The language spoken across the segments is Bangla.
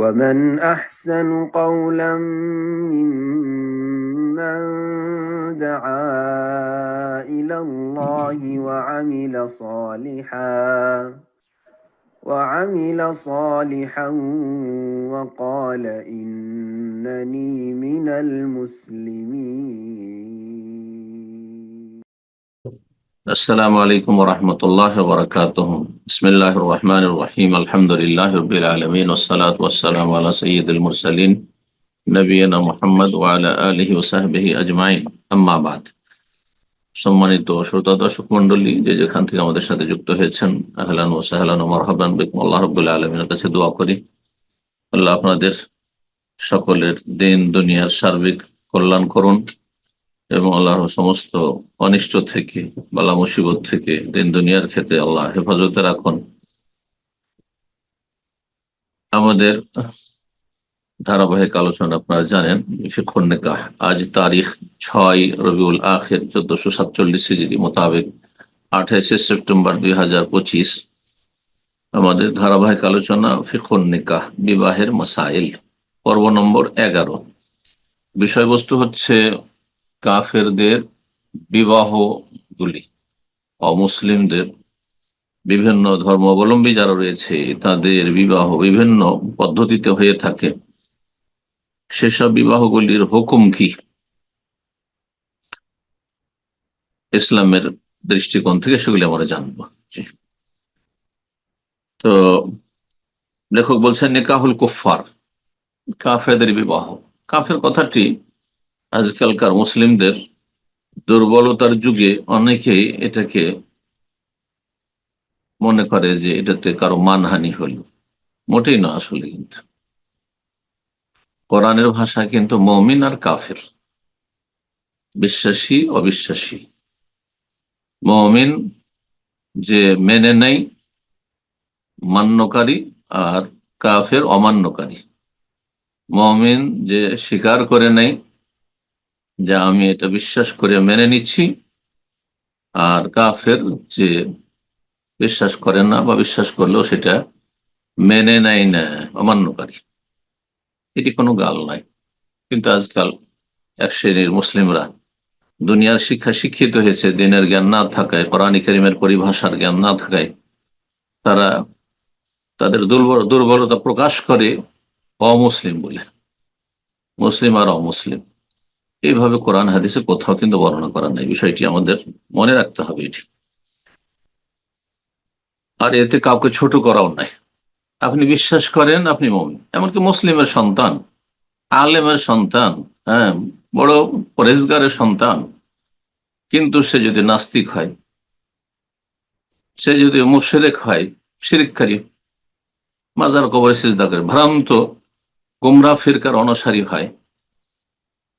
ومن أحسن قولا ممن دعا إلى الله وعمل صالحا وعمل صالحا وقال إنني من المسلمين السلام عليكم ورحمة الله وبركاته بسم الله الرحمن الرحيم الحمد لله رب العالمين والصلاة والسلام على سيد المرسلين نبينا محمد وعلى آله وصحبه أجمعين أما بعد সম্মানিত শ্রোতা দর্শক মন্ডলী যে যেখান থেকে আমাদের সাথে যুক্ত হয়েছেন আহলান ও সাহলান ও মারহাবান বেকুম আল্লাহ রবুল্লাহ আলমিনের কাছে দোয়া করি আল্লাহ আপনাদের সকলের দিন দুনিয়ার সার্বিক কল্যাণ করুন এবং আল্লাহর সমস্ত অনিষ্ট থেকে বালা মুসিবত থেকে দিন দুনিয়ার ক্ষেত্রে আল্লাহ হেফাজতে রাখুন। আমাদের ধারাবাহিক আলোচনা আপনারা জানেন নিকাহ আজ তারিখ ছয় রবিউল আখের, চোদ্দশো সাতচল্লিশ সিজিরি মোতাবেক আঠাইশে সেপ্টেম্বর দুই হাজার পঁচিশ। আমাদের ধারাবাহিক আলোচনা ফিখুন নিকাহ বিবাহের মাসাইল, পর্ব নম্বর এগারো। বিষয়বস্তু হচ্ছে কাফেরদের বিবাহগুলি অমুসলিমদের বিভিন্ন ধর্মাবলম্বী যারা রয়েছে, তাদের বিবাহ বিভিন্ন পদ্ধতিতে হয়ে থাকে। সেসব বিবাহগুলির হুকুম কি? ইসলামের দৃষ্টিকোণ থেকে সেগুলি আমরা জানব। তো, লেখক বলছেন, নিকাহুল কুফার কাফেদের বিবাহ। কাফের কথাটি আজকালকার মুসলিমদের দুর্বলতার যুগে অনেকেই এটাকে মনে করে যে এটাতে কারও মানহানি হল। মোটেই না আসলে কিন্তু। কোরআনের ভাষা কিন্তু মমিন আর কাফের। বিশ্বাসী, অবিশ্বাসী। মমিন যে মেনে নেই, মান্যকারী আর কাফের অমান্যকারী। মমিন যে স্বীকার করে নেই যে আমি এটা বিশ্বাস করে মেনে নিচ্ছি। আর কাফের যে বিশ্বাস করে না বা বিশ্বাস করলেও সেটা মেনে নেয় না, অমান্যকারী। এটি কোনো গাল নয় কিন্তু আজকাল এক শ্রেণির মুসলিমরা দুনিয়ার শিক্ষা শিক্ষিত হয়েছে, দিনের জ্ঞান না থাকায়, কোরআন করিমের পরিভাষার জ্ঞান না থাকায়। তারা তাদের দুর্বল, দুর্বলতা প্রকাশ করে অমুসলিম বলে। মুসলিম আর অমুসলিম। এইভাবে কোরআন হাদিসে কোথাও কিন্তু বর্ণনা করা নেই। বিষয়টি আমাদের মনে রাখতে হবে এটি। আর এতে কাউকে ছোট করাও নাই। আপনি বিশ্বাস করেন, আপনি মমিন। এমনকি মুসলিমের সন্তান, আলেমের সন্তান হ্যাঁ বড় পরেজগারের সন্তান, কিন্তু সে যদি নাস্তিক হয়, সে যদি মুশেরেক হয়, শিরিককারী, মাজার কবরে সিজদা করে, ভ্রান্ত, গুমরা, ফিরকার অনুসারী হয়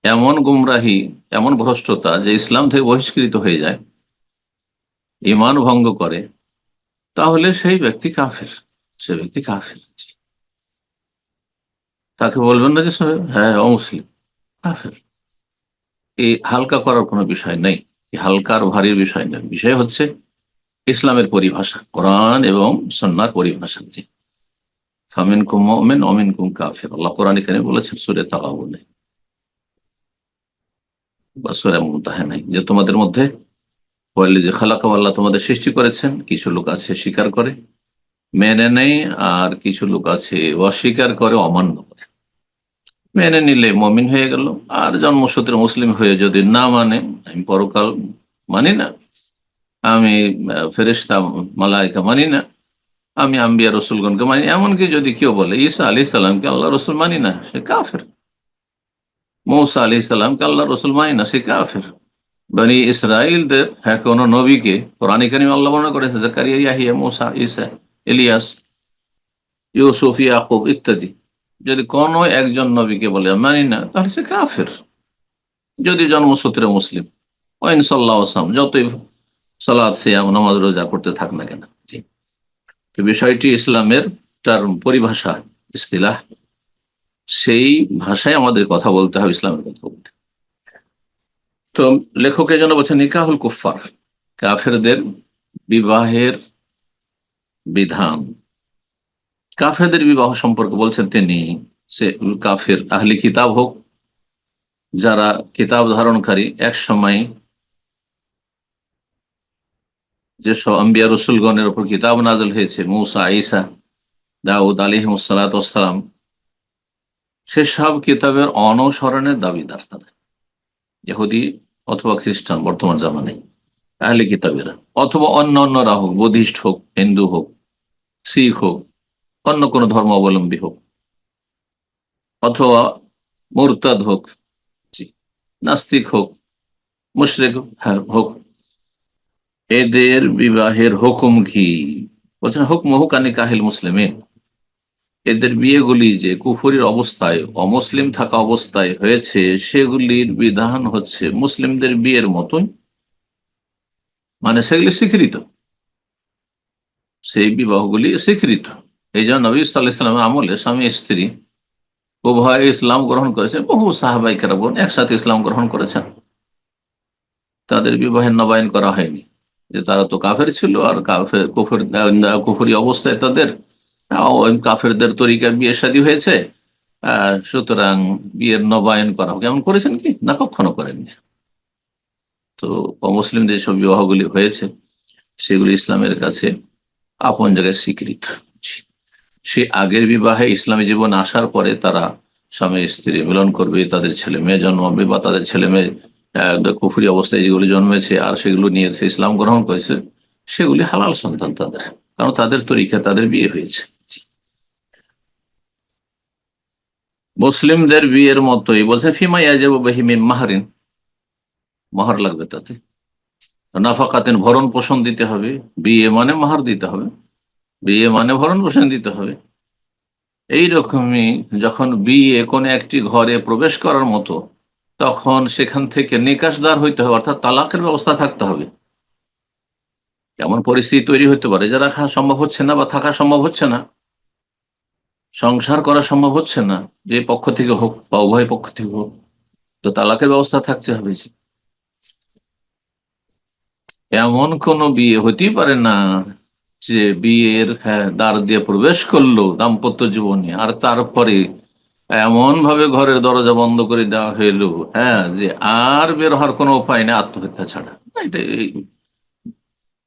এমন গুমরাহি, এমন ভ্রষ্টতা যে ইসলাম থেকে বহিষ্কৃত হয়ে যায় ইমান ভঙ্গ করে, তাহলে সেই ব্যক্তি কাফের, সে ব্যক্তি কাফের তাকে বলবেন না যে হ্যাঁ অমুসলিম কাফের। এই হালকা করার কোনো বিষয় নেই হালকার ভারীর বিষয় নেই। বিষয় হচ্ছে ইসলামের পরিভাষা, কোরআন এবং সন্ন্যার পরিভাষা যে ফামিন কুম অমিন অমিন কুম কাফের। আল্লাহ কোরআন এখানে বলেছেন, সুরে তালাবনে যে তোমাদের মধ্যে যে খালাকা আল্লাহ তোমাদের সৃষ্টি করেছেন, কিছু লোক আছে স্বীকার করে, মেনে নেই, আর কিছু লোক আছে অস্বীকার করে, অমান্য করে। মেনে নিলে মমিন হয়ে গেল, আর জন্মসূত্রে মুসলিম হয়ে যদি না মানে আমি পরকাল মানি না, আমি ফেরেস্তা মালাইকা মানি না, আমি আম্বিয়া রসুলগণকে মানি এমনকি যদি কেউ বলে, ঈসা আলি সাল্লামকে আল্লাহ রসুল মানি না, সে কাফের। মৌসা আলি সাল্লামকে আল্লাহ রসুল মানি না, সে কাফের। বানি ইসরায়েলদের হ্যাঁ কোন নবীকে কোরআন কারিম আল্লাহ বর্ণনা করেছে, জাকারিয়া, ইয়াহিয়া, মৌসা ইসা ইলিয়াস, ইউসুফ, ইয়াকুব ইত্যাদি। যদি কোনো একজন নবীকে বলে মানি না তাহলে সে কাফের। যদি জন্মসূত্রে মুসলিম। ওয়াইন সাল্লাহ আসাম যতই সালাদ সিয়াম, নামাজ, রোজা করতে থাক না কেন। বিষয়টি ইসলামের তার পরিভাষা, ইস্তিলাহ। সেই ভাষায় আমাদের কথা বলতে হবে, ইসলামের কথা বলতে তো লেখকের জন্য বলছেন নিকাহুল কুফার কাফেরদের বিবাহের বিধান। কাফেরদের বিবাহ সম্পর্কে বলছেন তিনি, সে কাফের আহলি কিতাব হোক, যারা কিতাব ধারণকারী, এক সময় যেসব আম্বিয়া রসুলগণের উপর কিতাব নাজল হয়েছে, মৌসা, ঈসা, দাউদ আলিহসালাম সেসব কিতাবের অনুসরণের দাবিদার তারা ইহুদি অথবা খ্রিস্টান বর্তমান জামানে আহলে কিতাবেরা অথবা অন্য অন্যরা হোক বুদ্ধিস্ট হোক হিন্দু হোক শিখ হোক অন্য কোনো ধর্ম অবলম্বী হোক অথবা মুরতাদ হোক নাস্তিক হোক মুশরেক হ্যাঁ, হোক এদের বিবাহের হুকুম কি? বলছেন হুকম হুকানি কাহিল মুসলিমে এদের বিয়েগুলি যে কুফরির অবস্থায়, অমুসলিম থাকা অবস্থায় হয়েছে, সেগুলির বিধান হচ্ছে মুসলিমদের বিয়ের মতন। মানে সেগুলি স্বীকৃত। সেই বিবাহগুলি স্বীকৃত। এই জন্য নবী সাল্লাহামের আমলে স্বামী, স্ত্রী উভয় ইসলাম গ্রহণ করেছে। বহু সাহাবাই কেরাবন একসাথে ইসলাম গ্রহণ করেছেন। তাদের বিবাহের নবায়ন করা হয়নি। যে তারা তো কাফের ছিল আর কাফের, কুফর অবস্থায় তাদের কাফেরদের তরিকা বিয়ে শাদী হয়েছে সুতরাং বিয়ের নবায়ন করা হোক। এমন করেছেন কি? না, কখনো করেননি। তো অমুসলিম যেসব বিবাহগুলি হয়েছে, সেগুলি ইসলামের কাছে আপন জায়গায় স্বীকৃত। সে আগের বিবাহে ইসলামী জীবন আসার পরে তারা স্বামী স্ত্রী মিলন করবে, তাদের ছেলে মেয়ে জন্মাবে, বা তাদের ছেলে মেয়ে কুফরি অবস্থায় যেগুলি জন্মেছে আর সেগুলো নিয়ে ইসলাম গ্রহণ করেছে, সেগুলি হালাল সন্তান তাদের। কারণ তাদের তরিকা তাদের বিয়ে হয়েছে। মুসলিমদের বিয়ের মতোই বলছে, ফিমা ইয়াজাবু বাহিমিন মাহারিন। মাহার লাগবে তাতে। নাফাকাতেন ভরণ পোষণ দিতে হবে। বিয়ে মানে মাহার দিতে হবে। বিয়ে মানে ভরণ পোষণ দিতে হবে। এই রকমই যখন বিয়ে কোনো একটি ঘরে প্রবেশ করার মতো, তখন সেখান থেকে নিকাশদার হইতে হবে, অর্থাৎ তালাকের ব্যবস্থা থাকতে হবে। এমন পরিস্থিতি তৈরি হতে পারে যে রাখা সম্ভব হচ্ছে না বা থাকা সম্ভব হচ্ছে না। সংসার করা সম্ভব হচ্ছে না। যে পক্ষ থেকে হোক বা উভয় পক্ষ থেকে হোক, তো তালাকের ব্যবস্থা থাকতে হবে এমন কোন বিয়ে হতেই পারে না যে বিয়ের হ্যাঁ দ্বার দিয়ে প্রবেশ করল দাম্পত্য জীবনে, আর তারপরে এমন ভাবে ঘরের দরজা বন্ধ করে দেওয়া হইল হ্যাঁ যে আর বের হওয়ার কোনো উপায় নেই আত্মহত্যা ছাড়া। এটা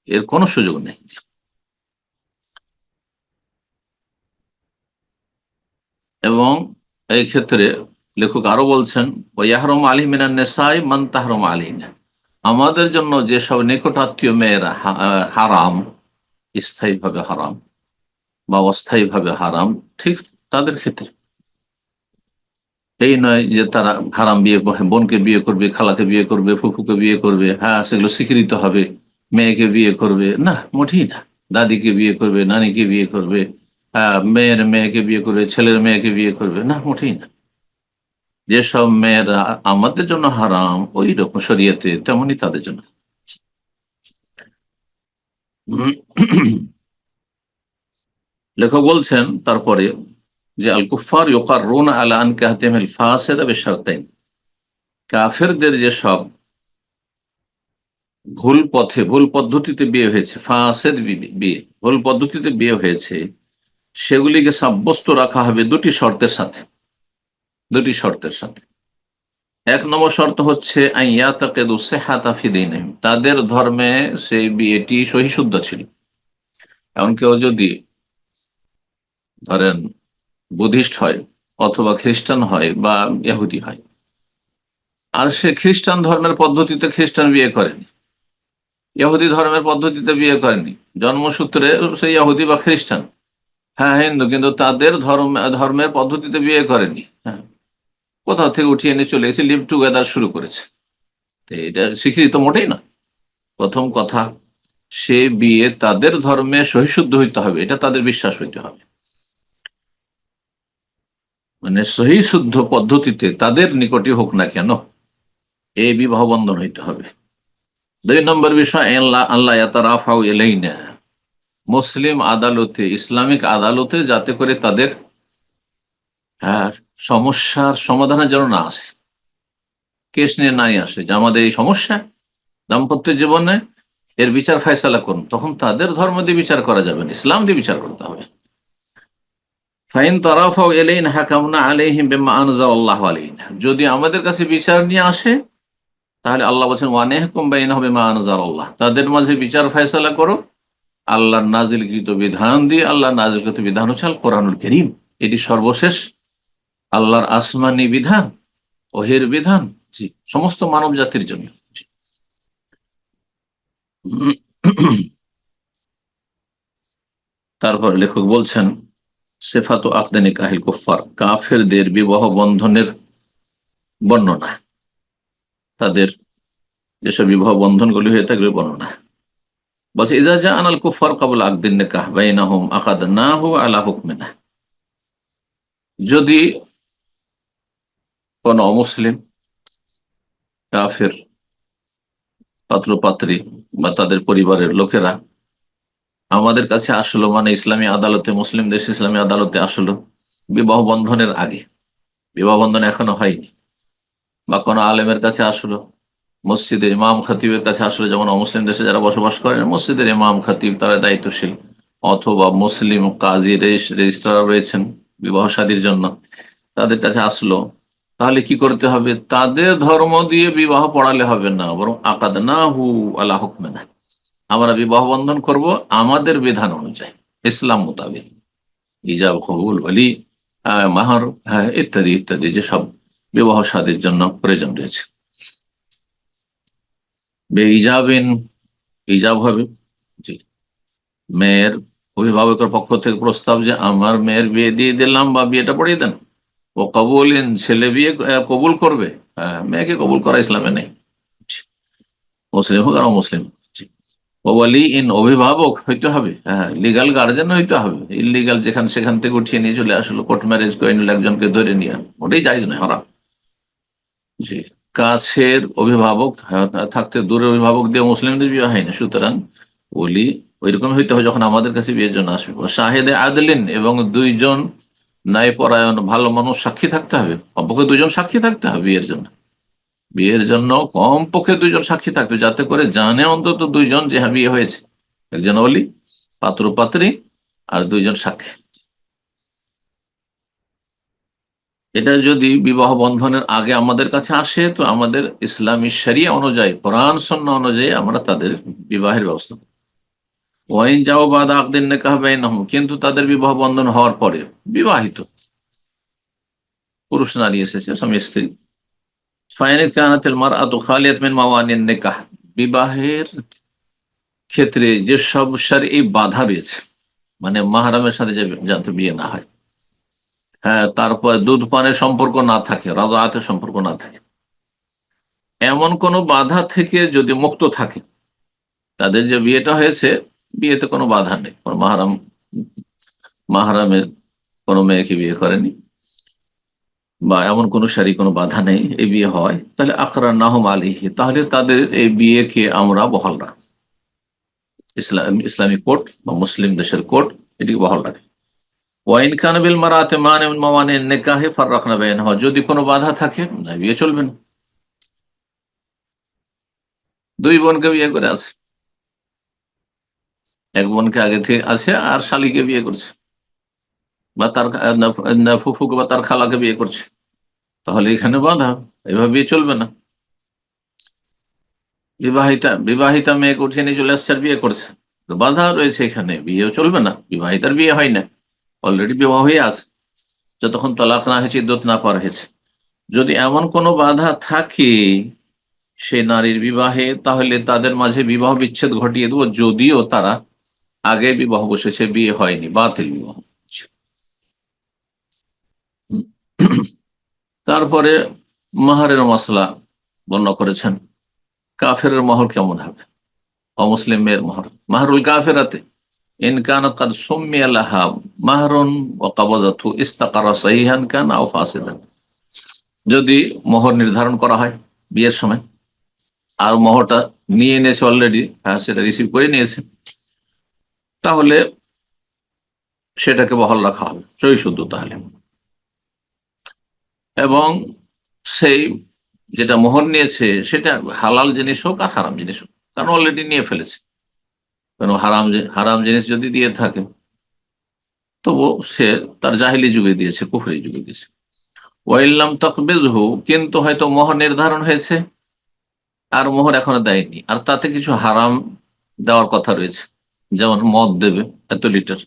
এর কোনো সুযোগ নেই। এবং এই ক্ষেত্রে লেখক আরও বলছেন ইয়াহরম আলী মিনান নেশাই মান তাহরম আলী আমাদের জন্য যেসব নিকটাত্মীয় মেয়েরা হারাম, স্থায়ীভাবে হারাম বা অস্থায়ীভাবে হারাম, ঠিক তাদের ক্ষেত্রে। এই নয় যে তারা হারাম বিয়ে বোনকে বিয়ে করবে, খালাকে বিয়ে করবে, ফুফুকে বিয়ে করবে হ্যাঁ সেগুলো স্বীকৃত হবে, মেয়েকে বিয়ে করবে, না, মোটেই না। দাদিকে বিয়ে করবে, নানিকে বিয়ে করবে মেয়ের মেয়েকে বিয়ে করবে, ছেলের মেয়েকে বিয়ে করবে, না মোটেই না যেসব মেয়েরা আমাদের জন্য হারাম, ওই রকম শরীয়তে তেমনই তাদের জন্য। লেখক বলছেন, তারপরে যে আল কুফার ইউকার রোন আলা আন কাহতেমিল ফাসেদা বেশারতাইন। কাফেরদের যেসব ভুল পথে, ভুল পদ্ধতিতে বিয়ে হয়েছে, ফাসেদ বিয়ে, ভুল পদ্ধতিতে বিয়ে হয়েছে সেগুলিকে সাব্যস্ত রাখা হবে দুটি শর্তের সাথে। দুটি শর্তের সাথে। এক নম্বর শর্ত হচ্ছে। তাদের ধর্মে সেই বিয়েটি সহিশুদ্ধ ছিল। এমন কেউ যদি ধরেন বুদ্ধিস্ট হয় অথবা খ্রিস্টান হয় বা ইহুদি হয়, আর সে খ্রিস্টান ধর্মের পদ্ধতিতে খ্রিস্টান বিয়ে করেনি, ইহুদি ধর্মের পদ্ধতিতে বিয়ে করেনি, জন্মসূত্রে সে ইহুদি বা খ্রিস্টান। হ্যাঁ হিন্দু, কিন্তু তাদের ধর্ম, ধর্মের পদ্ধতিতে বিয়ে করেনি। হ্যাঁ। কোথাও থেকে উঠিয়ে এনে চলে গেছে লিভ টুগেদার শুরু করেছে। এটা স্বীকৃত মোটেই না প্রথম কথা, সে বিয়ে তাদের ধর্মে সহিশুদ্ধ হইতে হবে, এটা তাদের বিশ্বাস হইতে হবে। মানে সহি শুদ্ধ পদ্ধতিতে তাদের নিকটে হোক না কেন, এই বিবাহ বন্ধন হইতে হবে। দুই নম্বর বিষয় আল্লাহ আল্লাহ এলেই না মুসলিম আদালতে, ইসলামিক আদালতে যাতে করে তাদের হ্যাঁ সমস্যার সমাধানের জন্য না আসে। কেস নিয়ে নাই আসে। যে আমাদের এই সমস্যা দাম্পত্য জীবনে এর বিচার ফয়সালা করুন। তখন তাদের ধর্ম দিয়ে বিচার করা যাবে না। ইসলাম দিয়ে বিচার করতে হবে। ফাইন তরাফাও এলেন হাকামনা আলাইহিম বিমা আনজালাল্লাহু আলাইহিনা যদি আমাদের কাছে বিচার নিয়ে আসে, তাহলে আল্লাহ বলছেন, ওয়ানেহকুম বাইনাহুম বিমা আনজালাল্লাহ তাদের মাঝে বিচার ফয়সালা করো। আল্লাহর নাজিলকৃত বিধান দিয়ে আল্লাহর নাজিলকৃত বিধান হচ্ছে আল কোরআনুল করিম। এটি সর্বশেষ আল্লাহর আসমানি বিধান, ওহের বিধান, জি, সমস্ত মানব জাতির জন্য। তারপর লেখক বলছেন, সেফাত আকদানি কাহিল কুফার কাফেরদের বিবাহ বন্ধনের বর্ণনা। তাদের যেসব বিবাহ বন্ধনগুলি হয়ে থাকবে বর্ণনা। বলছে, ইজা জা আনাল কুফার কাবুল আকদিন নিকাহ বাইনাহুম আকাদ না হু আলা হুকমিনা যদি কোন অমুসলিম, কাফের, পাত্রপাত্রী বা তাদের পরিবারের লোকেরা আমাদের কাছে আসলো মানে ইসলামী আদালতে, মুসলিম দেশ ইসলামী আদালতে আসলো বিবাহ বন্ধনের আগে। বিবাহ বন্ধন এখনও হয়নি। বা কোনো আলেমের কাছে আসলো মসজিদের ইমাম খাতিবের কাছে আসলে যেমন অমুসলিম দেশে যারা বসবাস করেন, মসজিদের ইমাম খাতিব তারা দায়িত্বশীল। অথবা মুসলিম কাজী রেজিস্ট্রার রয়েছেন বিবাহ শাদীর জন্য। তাদের কাছে আসলো, তাহলে কি করতে হবে? তাদের ধর্ম দিয়ে বিবাহ পড়ালে হবে না, বরং আকাদ না হু আল্লাহ হুকমে না আমরা বিবাহ বন্ধন করব আমাদের বিধান অনুযায়ী, ইসলাম মোতাবেক। ইজাব কবুল বলি মাহর হ্যাঁ ইত্যাদি ইত্যাদি, যেসব বিবাহ সাদীর জন্য প্রয়োজন রয়েছে। বে ইজাবিন ইজাব হবে। জি। মেয়ের অভিভাবকের পক্ষ থেকে প্রস্তাব যে আমার মেয়ের বিয়ে দিয়ে দিলাম, বা বিয়েটা পড়িয়ে দেন। ও কবুলিন, ছেলে বিয়ে কবুল করবে। হ্যাঁ মেয়েকে কবুল করা ইসলামে নেই। মুসলিম হোক আর মুসলিম ওয়ালি ইন অভিভাবক হইতে হবে। হ্যাঁ লিগাল গার্জেন হইতে হবে। ইলিগাল যেখান সেখান থেকে উঠিয়ে নিয়ে চলে আসলো। কোর্ট ম্যারেজ করে নিল একজনকে ধরে নিয়ে। ওটাই যাইজ নয় হরা জি। কাছের অভিভাবক, থাকতে দূরের অভিভাবক দিয়ে মুসলিমদের বিয়ে হয়নি। সুতরাং ওলি ওইরকম হইতে হবে যখন আমাদের কাছে বিয়ের জন্য আসবে। শাহেদে আদলিন এবং দুইজন ন্যায় পরায়ণ ভালো মানুষ সাক্ষী থাকতে হবে। কমপক্ষে দুজন সাক্ষী থাকতে হবে বিয়ের জন্য। বিয়ের জন্য কমপক্ষে দুইজন সাক্ষী থাকবে যাতে করে জানে অন্তত দুইজন যে হ্যাঁ বিয়ে হয়েছে। একজন অলি পাত্র পাত্রী আর দুইজন সাক্ষী। এটা যদি বিবাহ বন্ধনের আগে আমাদের কাছে আসে, তো আমাদের ইসলামী শরিয়া অনুযায়ী, কোরআন সন্না অনুযায়ী আমরা তাদের বিবাহের ব্যবস্থা ওয়াইন যাও বাদ আকদিন কিন্তু তাদের বিবাহ বন্ধন হওয়ার পরে বিবাহিত। পুরুষ নারী এসেছে, স্বামী, স্ত্রী। ফাইনিত কানাতেল মার আতু খালিয়াত মিন মাওয়ানিন নিকাহ। বিবাহের ক্ষেত্রে যে সব এই বাধা রয়েছে মানে মাহারামের সাথে যাতে বিয়ে না হ্যাঁ তারপর দুধ পানের সম্পর্ক না থাকে রাজাতের সম্পর্ক না থাকে। এমন কোনো বাধা থেকে যদি মুক্ত থাকে, তাদের যে বিয়েটা হয়েছে, বিয়েতে কোনো বাধা নেই। কোনো মাহারাম, মাহারামের কোনো মেয়েকে বিয়ে করেনি, বা এমন কোনো সারি কোনো বাধা নেই, এই বিয়ে হয়, তাহলে আকরা নাহম আলিহি তাহলে তাদের এই বিয়েকে আমরা বহাল রাখি ইসলাম, ইসলামী কোর্ট বা মুসলিম দেশের কোর্ট এটিকে বহাল রাখি। ওয়াইন খানবিল মারাতে মান মামানে নেকাহে ফার রাখনা বেন হওয়া যদি কোনো বাধা থাকে না বিয়ে চলবে না। দুই বোনকে বিয়ে করে আছে। এক বোনকে আগে থেকে আছে আর শালিকে বিয়ে করছে। বা তার ফুফুকে বা তার খালাকে বিয়ে করছে। তাহলে এখানে বাধা। এভাবে বিয়ে চলবে না। বিবাহিতা বিবাহিতা মেয়েকে উঠিয়ে নিয়ে চলে আসছে আর বিয়ে করছে। বাধা রয়েছে এখানে। বিয়েও চলবে না। বিবাহিতার বিয়ে হয় না। অলরেডি বিবাহ হয়ে আছে, যতক্ষণ তলাক না হয়েছে, ইদ্যত না পার হয়েছে। যদি এমন কোনো বাধা থাকে সে নারীর বিবাহে, তাহলে তাদের মাঝে বিবাহ বিচ্ছেদ ঘটিয়ে দেবো, যদিও তারা আগে বিবাহ বসেছে, বিয়ে হয়নি, বাতিল বিবাহ তারপরে মাহারের মশলা বর্ণনা করেছেন কাফের মহর কেমন হবে? অমুসলিম মেয়ের মহর, মাহরুল কাফেরাতে ইনকান কাদ সুম্মিয়া লাহা মাহরুন ও কাবাজাতু ইস্তাকারা সাহিহান কান আও ফাসিদান। যদি মোহর নির্ধারণ করা হয় বিয়ের সময়, আর মোহরটা নিয়ে নিয়েছে অলরেডি হ্যাঁ সেটা রিসিভ করে নিয়েছে, তাহলে সেটাকে বহাল রাখা হবে সই শুদ্ধ তাহলে। এবং সেই যেটা মোহর নিয়েছে, সেটা হালাল জিনিস হোক আর হারাম জিনিস হোক, কারণ অলরেডি নিয়ে ফেলেছে। কারণ হারাম হারাম জিনিস যদি দিয়ে থাকে তবু সে তার জাহিলি যুগে দিয়েছে, কুফরি যুগে দিয়েছে। ওয়াইল্লাম তকবেজহু কিন্তু হয়তো মোহর নির্ধারণ হয়েছে, আর মোহর এখনও দেয়নি। আর তাতে কিছু হারাম দেওয়ার কথা রয়েছে। যেমন মদ দেবে, এত লিটার।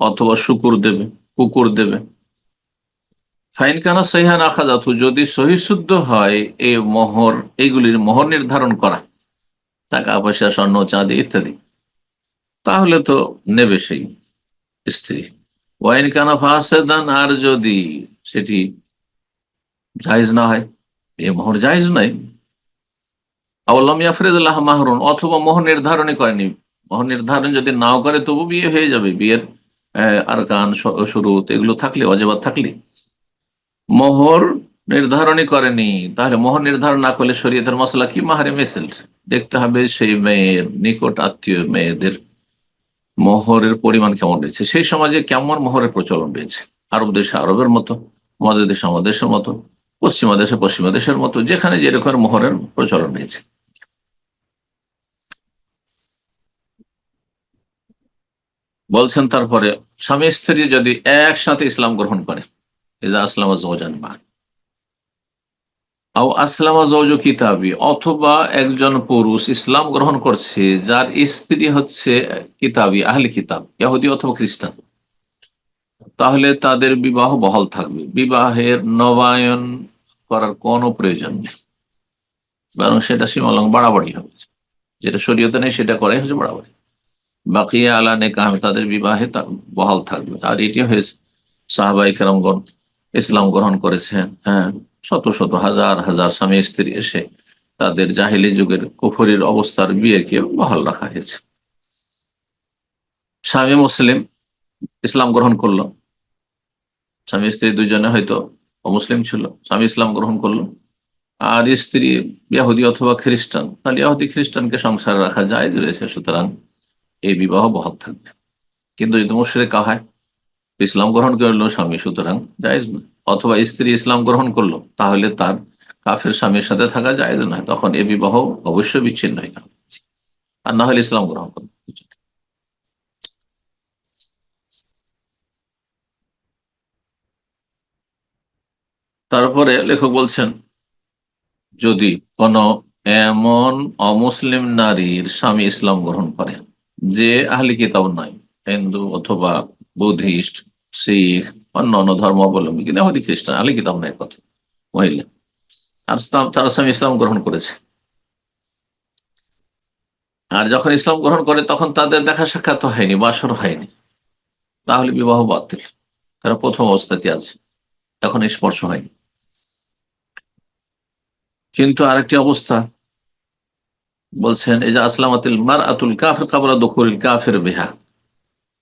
অথবা শুকুর দেবে, কুকুর দেবে। ফাইন কানা সহিহান আখাজাতু যদি সহিশুদ্ধ হয়, এই মোহর, এইগুলির মোহর নির্ধারণ করা, টাকা পয়সা, স্বর্ণ, চাঁদি ইত্যাদি। তাহলে তো নেবে সেই স্ত্রী। ওয়াইন কানা ফাসেদান আর যদি সেটি জায়জ না হয়, এ মোহর জায়জ নয় আউলাম ইয়াফরিদুল্লাহ মাহরুন, অথবা মোহর নির্ধারণই করেনি। মোহর নির্ধারণ যদি নাও করে, তবু বিয়ে হয়ে যাবে। বিয়ের আর গান শুরু এগুলো থাকলে অজেবাদ থাকলে। মোহর নির্ধারণই করেনি। তাহলে মোহর নির্ধারণ না করলে শরীয়তের মশলা কি? মাহারে মেসেল দেখতে হবে সেই মেয়ের নিকট আত্মীয় মেয়েদের মোহরের পরিমাণ কেমন রয়েছে? সেই সমাজে কেমন মোহরের প্রচলন রয়েছে? আরব দেশে আরবের মতো, আমাদের দেশে আমাদের দেশের মতো, পশ্চিমা দেশে পশ্চিমা দেশের মতো, যেখানে যেরকম মোহরের প্রচলন রয়েছে। বলছেন তারপরে, স্বামী স্ত্রী যদি একসাথে ইসলাম গ্রহণ করে আসলাম জৌজান আসলামা জৌজ কিতাবি, অথবা একজন পুরুষ ইসলাম গ্রহণ করছে, যার স্ত্রী হচ্ছে কিতাবি, আহলে কিতাব, ইহুদি অথবা খ্রিস্টান। তাহলে তাদের বিবাহ বহাল থাকবে। বিবাহের নবায়ন করার কোনো প্রয়োজন নেই। বরং সেটা সীমালং বাড়াবাড়ি হবে। যেটা শরীয়তে নেই, সেটা করাই হচ্ছে বাড়াবাড়ি। বাকি আলা নেকাহ তাদের বিবাহে বহাল থাকবে। আর এটি হয়েছে সাহাবাই কেরামগণ ইসলাম গ্রহণ করেছেন হ্যাঁ। শত শত হাজার হাজার স্বামী স্ত্রী এসে তাদের জাহিলি যুগের কুফরির অবস্থার বিয়েকে বহাল রাখা হয়েছে। স্বামী মুসলিম ইসলাম গ্রহণ করল। স্বামী স্ত্রী দুজনে হয়তো অমুসলিম ছিল, স্বামী ইসলাম গ্রহণ করল। আর স্ত্রী ইয়াহুদি অথবা খ্রিস্টান, তাহলে ইয়াহুদি খ্রিস্টানকে সংসারে রাখা যায় রয়েছে, সুতরাং এই বিবাহ বহাল থাকবে। কিন্তু যদি মুশরে হয়, ইসলাম গ্রহণ করল স্বামী, সুতরাং জায়জ না অথবা স্ত্রী ইসলাম গ্রহণ করল, তাহলে তার কাফের স্বামীর সাথে থাকা যায় নয়। তখন এ বিবাহ অবশ্যই বিচ্ছিন্ন হয়ে যাবে আর না হলে ইসলাম গ্রহণ করল। তারপরে লেখক বলছেন, যদি কোন এমন অমুসলিম নারীর স্বামী ইসলাম গ্রহণ করে, যে আহলি কিতাব নয়, হিন্দু অথবা বুদ্ধিস্ট, শিখ অন্য অন্য ধর্মাবলম্বী কিন্তু আমাদের খ্রিস্টান আহলি কিতাব নয় কথা, মহিলা। আর তারা স্বামী ইসলাম গ্রহণ করেছে। আর যখন ইসলাম গ্রহণ করে, তখন তাদের দেখা সাক্ষাৎ হয়নি, বাসর হয়নি। তাহলে বিবাহ বাতিল। তারা প্রথম অবস্থাতে আছে, এখন স্পর্শ হয়নি। কিন্তু আরেকটি অবস্থা, বলছেন এই যে আসলামাতুল মার আতুল কাফের কাবরা দখল কাফের বেহা।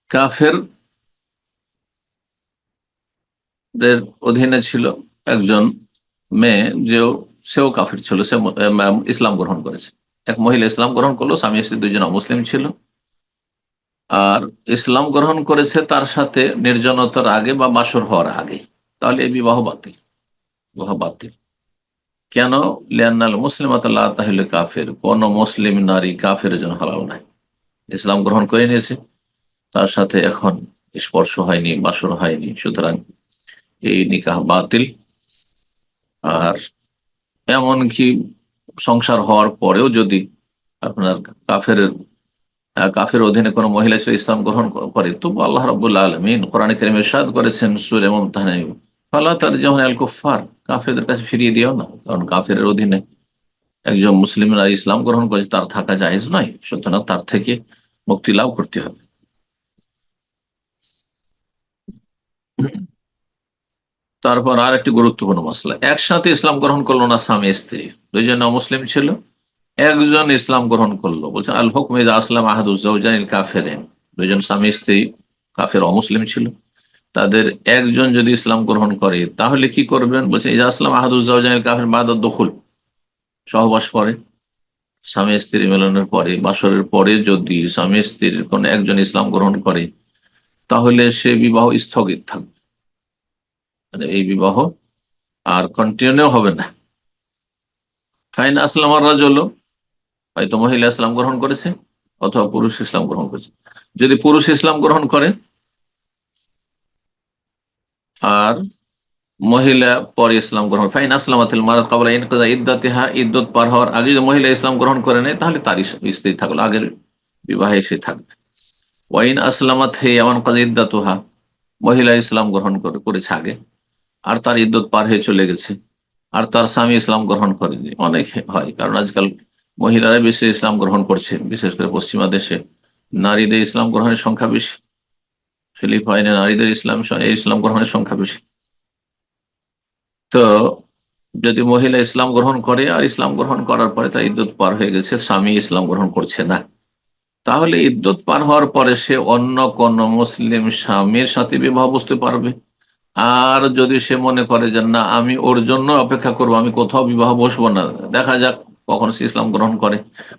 কাফের অধীনে ছিল একজন মেয়ে যে সেও কাফির ছিল, সে ইসলাম গ্রহণ করেছে। এক মহিলা ইসলাম গ্রহণ করল, স্বামী স্ত্রী দুজন মুসলিম ছিল। আর ইসলাম গ্রহণ করেছে তার সাথে নির্জনতার আগে বা বাসর হওয়ার আগে। তাহলে এই বিবাহ বাতিল বিবাহ বাতিল। কেন? লিয়ান্নাল মুসলিমাত তাহলে কাফের, কোন মুসলিম নারী কাফের জন্য হালাল নাই। ইসলাম গ্রহণ করে নিয়েছে। তার সাথে এখন স্পর্শ হয়নি বাসর হয়নি। সুতরাং এই নিকাহ বাতিল। আর এমনকি সংসার হওয়ার পরেও যদি আপনার কাফের কাফের অধীনে কোনো মহিলা ছিল ইসলাম গ্রহণ করে তবু আল্লাহ রবুল্লা আলমিন কোরআন করিমের সাদ করেছেন, সুরে মমতাহানি ফালা তার যেমন আল কুফার কাফেরদের কাছে ফিরিয়ে দিও না, কারণ কাফের অধীনে একজন মুসলিমরা ইসলাম গ্রহণ করেছে, তার থাকা জাহেজ নয়, সুতরাং তার থেকে মুক্তি লাভ করতে হবে। তারপর আর একটি গুরুত্বপূর্ণ মশলা একসাথে ইসলাম গ্রহণ করল না স্বামী, স্ত্রী। দুইজন মুসলিম ছিল। একজন ইসলাম গ্রহণ করল। বলছেন আল হুকমেদ আসলাম আহাদুজ্জাউজানিল কাফেরেন। দুইজন স্বামী, স্ত্রী, কাফের অমুসলিম ছিল। তাদের একজন যদি ইসলাম গ্রহণ করে, তাহলে কি করবেন? বলছেন ইজা আসলাম আহাদুজ্জাউজানিল কাফের বাদ দখুল। সহবাস করে স্বামী, স্ত্রী মিলনের পরে, বাসরের পরে যদি স্বামী, স্ত্রীর কোন একজন ইসলাম গ্রহণ করে, তাহলে সে বিবাহ স্থগিত থাকবে। মানে এই বিবাহ আর কন্টিনিউ হবে না। ফাইন, আসলাম আর রাজল হয়তো মহিলা ইসলাম গ্রহণ করেছে অথবা পুরুষ ইসলাম গ্রহণ করেছে। যদি পুরুষ ইসলাম গ্রহণ করে আর মহিলা পরে ইসলাম গ্রহণ ফাইন, আসলামাতিল মারাত কাবলা ইনকাজা ইদ্দাতিহা ইদ্যত পার হওয়ার আগে যদি মহিলা ইসলাম গ্রহণ করে নেয়, তাহলে তারই স্ত্রী থাকল, আগের বিবাহে সে থাকবে। ওয়াইন আসলামাত হে এমন কাজ ইদ্দাতুহা, মহিলা ইসলাম গ্রহণ করে, করেছে আগে। আর তার ইদ্যত পার হয়ে চলে গেছে। আর তার স্বামী ইসলাম গ্রহণ করেনি। অনেক হয়, কারণ আজকাল মহিলারা বেশি ইসলাম গ্রহণ করছে, বিশেষ করে পশ্চিমা দেশে। নারীদের ইসলাম গ্রহণের সংখ্যা বেশি। ফিলিপাইনে নারীদের ইসলাম ইসলাম গ্রহণের সংখ্যা বেশি। তো যদি মহিলা ইসলাম গ্রহণ করে, আর ইসলাম গ্রহণ করার পরে তার ইদ্যুৎ পার হয়ে গেছে, স্বামী ইসলাম গ্রহণ করছে না। তাহলে ইদ্যুৎ পার হওয়ার পরে সে অন্য কোন মুসলিম স্বামীর সাথে বিবাহ বসতে পারবে। আর যদি সে মনে করে যে না, আমি ওর জন্য অপেক্ষা করব, আমি কোথাও বিবাহ বসবো না, দেখা যাক কখন সে ইসলাম গ্রহণ করে।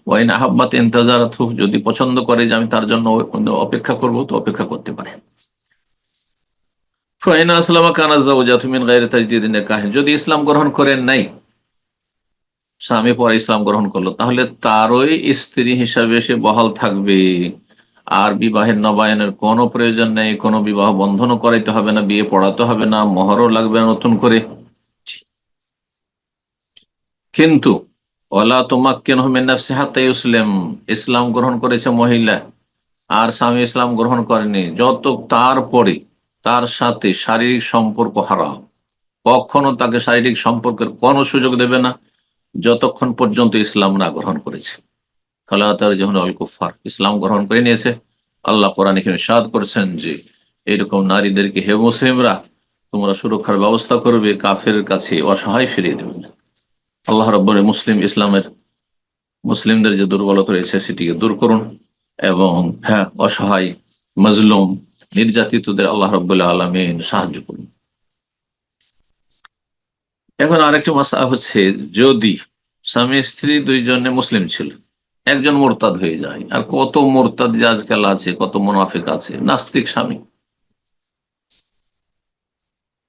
ওয়াইন আহাব্বাত ইন্তজার যদি পছন্দ করে যে আমি তার জন্য অপেক্ষা করব, তো অপেক্ষা করতে পারে। ফাইন আসলামা কানা জাউজাতুমিন গায়রে তাজদিদিন নিকাহ যদি ইসলাম গ্রহণ করেন নাই, স্বামী পরে ইসলাম গ্রহণ করল, তাহলে তারই স্ত্রী হিসাবে সে বহাল থাকবে। আর বিবাহের নবায়নের কোনো প্রয়োজন নেই, কোনো বিবাহ বন্ধনও করাইতে হবে না, বিয়ে পড়াতে হবে না, মহরও লাগবে নতুন করে। কিন্তু, ওলা তোমাক্কেন হোমেনাফসি হাতে ইসলাম ইসলাম গ্রহণ করেছে মহিলা, আর স্বামী ইসলাম গ্রহণ করেনি, যত তারপরে তার সাথে শারীরিক সম্পর্ক হারাম। কখনো তাকে শারীরিক সম্পর্কের কোনো সুযোগ দেবে না, যতক্ষণ পর্যন্ত ইসলাম না গ্রহণ করেছে। অল কুফার ইসলাম গ্রহণ করে নিয়েছে, আল্লাহ কোরআন এখানে সাদ করছেন যে, এরকম নারীদেরকে হে মুসলিমরা, তোমরা সুরক্ষার ব্যবস্থা করবে, কাফের কাছে অসহায় ফিরিয়ে দেবে আল্লাহ রব্বর মুসলিম ইসলামের মুসলিমদের যে দুর্বলতা রয়েছে সেটিকে দূর করুন এবং হ্যাঁ অসহায়, মজলুম, নির্যাতিতদের আল্লাহ রব্বুল্লাহ আলমিন সাহায্য করুন। এখন আরেকটি মাসা হচ্ছে, যদি স্বামী স্ত্রী দুইজনে মুসলিম ছিল একজন মোরতাদ হয়ে যায়। আর কত মোরতাদ যে আজকাল আছে, কত মুনাফিক আছে, নাস্তিক স্বামী।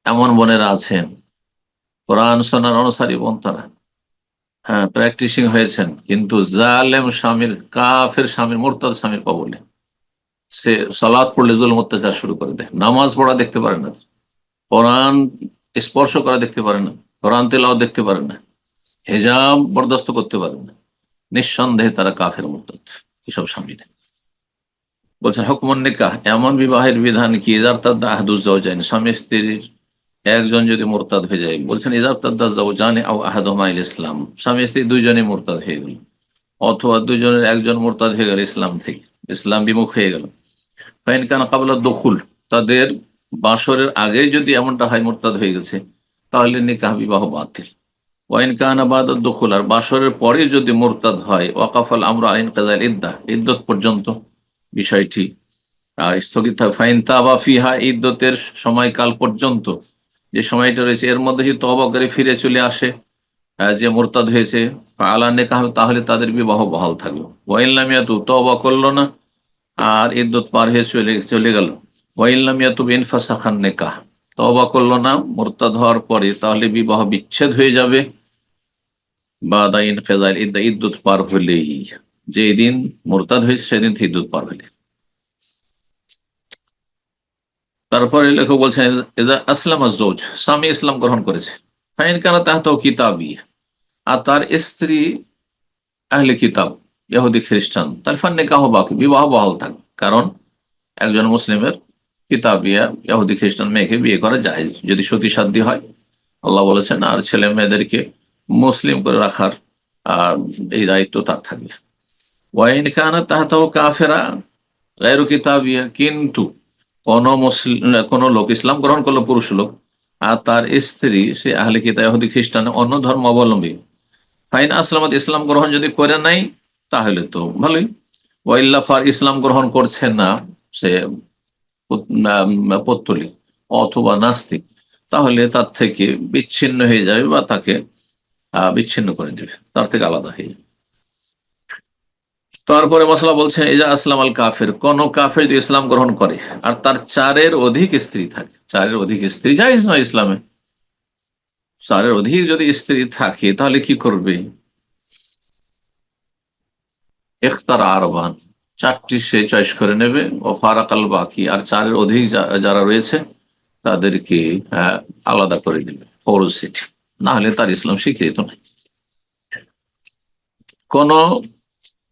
এমন বোনেরা আছেন, কোরআন সোনার অনুসারী বোন তারা। হ্যাঁ প্র্যাকটিসিং হয়েছেন, কিন্তু জালেম স্বামীর, কাফের স্বামীর, মোরতাদ স্বামীর কবলে। সে সালাদ পড়লে জুল অত্যাচার শুরু করে দেয়। নামাজ পড়া দেখতে পারে না। কোরআন স্পর্শ করা দেখতে পারে না। কোরআন তেলাও দেখতে পারে না। হেজাব বরদাস্ত করতে পারে না। নিঃসন্দেহে তারা কাফের মোরতাদ। এসব স্বামীরা বলছেন, হুকমন নিকাহ, এমন বিবাহের বিধান কি? এজার স্বামী স্ত্রীর একজন যদি মোরতাদ হয়ে যায়, বলছেন এজার জানে আহাদমাইল ইসলাম। স্বামী স্ত্রী দুইজনই মোরতাদ হয়ে গেল। অথবা দুইজনের একজন মোরতাদ হয়ে গেল ইসলাম থেকে। ইসলাম বিমুখ হয়ে গেল। ফাইন কান কাবলা দখুল। তাদের বাসরের আগে যদি এমনটা হয় মোরতাদ হয়ে গেছে, তাহলে নিকাহ বিবাহ বাতিল। ওয়াইন কান আবাদ দখুল, আর বাসরের পরে যদি মোরতাদ হয়, ওয়াকাফাল আমরা আইন কাজাল ইদ্দা ইদ্যত পর্যন্ত বিষয়টি স্থগিত হয় ফাইন তাবা ফিহা ইদ্যতের সময়কাল পর্যন্ত, যে সময়টা রয়েছে, এর মধ্যে যদি তবা ফিরে চলে আসে যে মোরতাদ হয়েছে আলা নেকাহ, তাহলে তাদের বিবাহ বহাল থাকল। ওয়াইল্লামিয়াতু তবা করল না, আর ইদ্যুৎ পার হয়ে চলে চলে গেল। ওয়াইল্লামিয়াতু ইনফাসা খান নেকাহ তবা করল না, মোরতাদ হওয়ার পরে তাহলে বিবাহ বিচ্ছেদ হয়ে যাবে। পার হলেই যে দিন মোরতাদ হয়েছে সেদিন ইদ্যুৎ পার তারপরে লেখক বলছেন আসলাম স্বামী ইসলাম গ্রহণ করেছে। ফাইন কিতাবই আর তার স্ত্রী আহলে কিতাব, ইহুদি খ্রিস্টান, তার ফান্নে কাহ বাকি, বিবাহ বহাল থাকবে কারণ একজন মুসলিমের কিতাবিয়া ইহুদি খ্রিস্টান মেয়েকে বিয়ে করা যায় যদি সতী সাধ্যী হয়। আল্লাহ বলেছেন, আর ছেলে মেয়েদেরকে মুসলিম করে রাখার এই দায়িত্ব তার থাকবে। ওয়াইন কানা তাহতাও কাফেরা, গায়রু কিতাবিয়া কিন্তু কোন মুসলিম, কোন লোক ইসলাম গ্রহণ করল, পুরুষ লোক, আর তার স্ত্রী, সে আহলে কিতা ইহুদি খ্রিস্টান, অন্য ধর্ম অবলম্বী। ফাইন আসলামত ইসলাম গ্রহণ যদি করে নাই, তাহলে তো ভালোই। ওয়াইল্লাফার ইসলাম গ্রহণ করছে না, সে পত্তলি অথবা নাস্তিক, তাহলে তার থেকে বিচ্ছিন্ন হয়ে যাবে বা তাকে বিচ্ছিন্ন করে দেবে। তার থেকে আলাদা হয়ে তারপরে মশলা বলছেন যে আসলাম আল কাফের। কোন কাফের যদি ইসলাম গ্রহণ করে, আর তার চারের অধিক স্ত্রী থাকে, চারের অধিক স্ত্রী যাইজ নয় ইসলামে। চারের অধিক যদি স্ত্রী থাকে, তাহলে কি করবে? এখতার আরবান, চারটি সে চয়েস করে নেবে। ও ফারাকাল বাকি, আর চারের অধিক যারা রয়েছে, তাদেরকে আলাদা করে দিবে। ফরসিটি না হলে তার ইসলাম স্বীকৃত নাই। কোন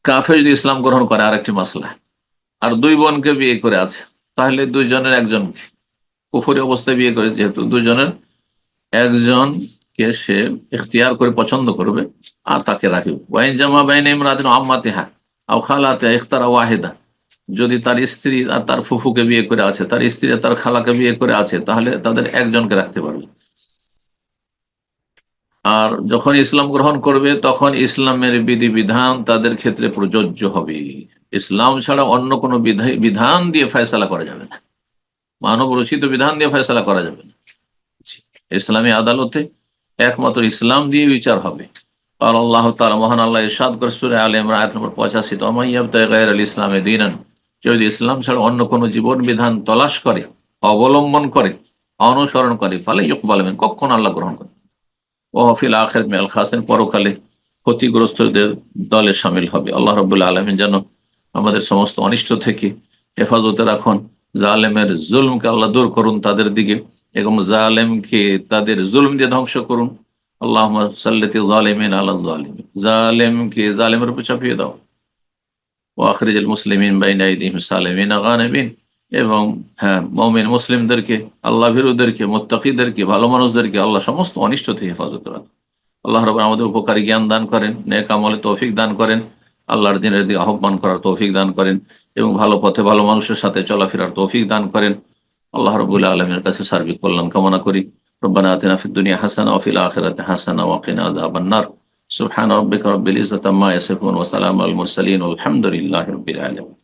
কাফে যদি ইসলাম গ্রহণ করে, আরেকটি মাসলা। আর দুই বোনকে বিয়ে করে আছে, তাহলে দুইজনের একজনকে। কুফরি অবস্থায় বিয়ে করে, যেহেতু দুইজনের একজনকে সে ইখতিয়ার করে পছন্দ করবে, আর তাকে রাখবে। ওয়াইন জামা বাইন ইমরাতিন আম্মাতিহা, আও খালাতে ইখতারা ওয়াহিদা। যদি তার স্ত্রী আর তার ফুফুকে বিয়ে করে আছে, তার স্ত্রী আর তার খালাকে বিয়ে করে আছে, তাহলে তাদের একজনকে রাখতে পারবে। আর যখন ইসলাম গ্রহণ করবে, তখন ইসলামের বিধিবিধান তাদের ক্ষেত্রে প্রযোজ্য হবে। ইসলাম ছাড়া অন্য কোনো বিধা- বিধান দিয়ে ফয়সালা করা যাবে না। মানব রচিত বিধান দিয়ে ফয়সালা করা যাবে না। ইসলামী আদালতে একমাত্র ইসলাম দিয়ে বিচার হবে। আর আল্লাহ তাআলা, মহান আল্লাহ ইরশাদ করে সূরা আলে ইমরান আয়াত নম্বর 85 তমাইয়াবতা গায়রাল ইসলামে দীনান যদি ইসলাম ছাড়া অন্য কোনো জীবন বিধান তলাশ করে, অবলম্বন করে, অনুসরণ করে, ফলে ইকবাল কখন আল্লাহ গ্রহণ করে ও হফিল আখির মেল খাসেন পরকালে ক্ষতিগ্রস্তদের দলে সামিল হবে। আল্লাহ রবুল্লা আলমিন যেন আমাদের সমস্ত অনিষ্ট থেকে হেফাজতে রাখুন। জালেমের জুলমকে আল্লাহ দূর করুন তাদের দিকে এবং জালেমকে তাদের জুলম দিয়ে ধ্বংস করুন। আল্লাহ সাল্লাতি জালেমিন আল্লাহ জালিমিন। জালেমকে জালেমের উপর চাপিয়ে দাও। ও আখরিজুল মুসলিমিন বাইন আইদিহিম সালেমিন গানিমিন এবং হ্যাঁ মমিন মুসলিমদেরকে আল্লাহ ভীরুদেরকে মোত্তাকিদেরকে ভালো মানুষদেরকে আল্লাহ সমস্ত অনিষ্ট থেকে হেফাজত রাখেন আল্লাহ রব আমাদের উপকারী জ্ঞান দান করেন নেক আমলে তৌফিক দান করেন আল্লাহর দিনের দিকে আহ্বান করার তৌফিক দান করেন এবং ভালো পথে ভালো মানুষের সাথে চলাফেরার তৌফিক দান করেন আল্লাহ রবুল্লাহ আলমের কাছে সার্বিক কল্যাণ কামনা করি ربنا آتنا في الدنيا حسنة وفي الآخرة حسنة وقنا عذاب النار سبحان ربك رب العزة عما يصفون وسلام على المرسلين والحمد لله رب العالمين